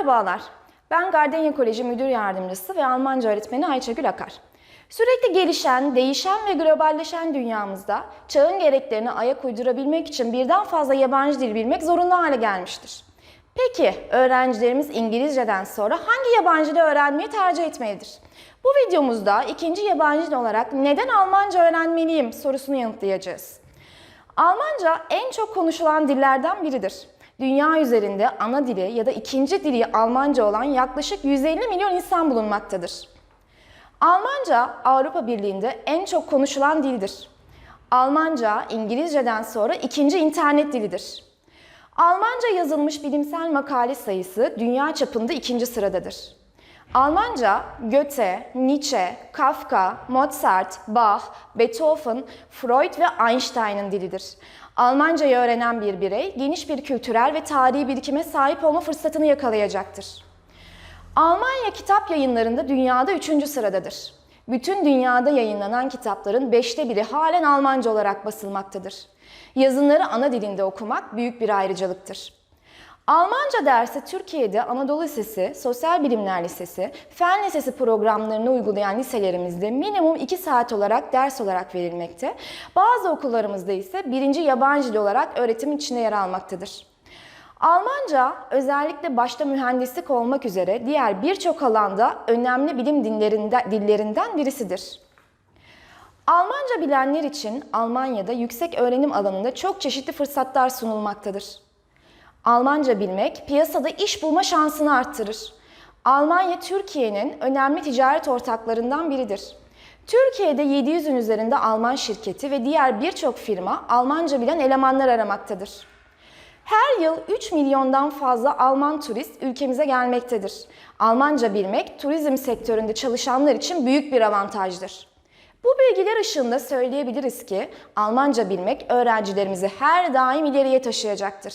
Merhabalar, ben Gardenya Koleji Müdür Yardımcısı ve Almanca öğretmeni Ayçagül Akar. Sürekli gelişen, değişen ve globalleşen dünyamızda çağın gereklerine ayak uydurabilmek için birden fazla yabancı dil bilmek zorunlu hale gelmiştir. Peki öğrencilerimiz İngilizceden sonra hangi yabancı dil öğrenmeyi tercih etmelidir? Bu videomuzda ikinci yabancı dil olarak neden Almanca öğrenmeliyim sorusunu yanıtlayacağız. Almanca en çok konuşulan dillerden biridir. Dünya üzerinde ana dili ya da ikinci dili Almanca olan yaklaşık 150 milyon insan bulunmaktadır. Almanca Avrupa Birliği'nde en çok konuşulan dildir. Almanca İngilizceden sonra ikinci internet dilidir. Almanca yazılmış bilimsel makale sayısı dünya çapında ikinci sıradadır. Almanca Goethe, Nietzsche, Kafka, Mozart, Bach, Beethoven, Freud ve Einstein'ın dilidir. Almancayı öğrenen bir birey geniş bir kültürel ve tarihi birikime sahip olma fırsatını yakalayacaktır. Almanya kitap yayınlarında dünyada üçüncü sıradadır. Bütün dünyada yayınlanan kitapların beşte biri halen Almanca olarak basılmaktadır. Yazınları ana dilinde okumak büyük bir ayrıcalıktır. Almanca dersi Türkiye'de Anadolu Lisesi, Sosyal Bilimler Lisesi, Fen Lisesi programlarını uygulayan liselerimizde minimum 2 saat olarak ders olarak verilmekte. Bazı okullarımızda ise birinci yabancı dil olarak öğretim içinde yer almaktadır. Almanca özellikle başta mühendislik olmak üzere diğer birçok alanda önemli bilim dillerinden, birisidir. Almanca bilenler için Almanya'da yüksek öğrenim alanında çok çeşitli fırsatlar sunulmaktadır. Almanca bilmek piyasada iş bulma şansını arttırır. Almanya Türkiye'nin önemli ticaret ortaklarından biridir. Türkiye'de 700'ün üzerinde Alman şirketi ve diğer birçok firma Almanca bilen elemanlar aramaktadır. Her yıl 3 milyondan fazla Alman turist ülkemize gelmektedir. Almanca bilmek turizm sektöründe çalışanlar için büyük bir avantajdır. Bu bilgiler ışığında söyleyebiliriz ki Almanca bilmek öğrencilerimizi her daim ileriye taşıyacaktır.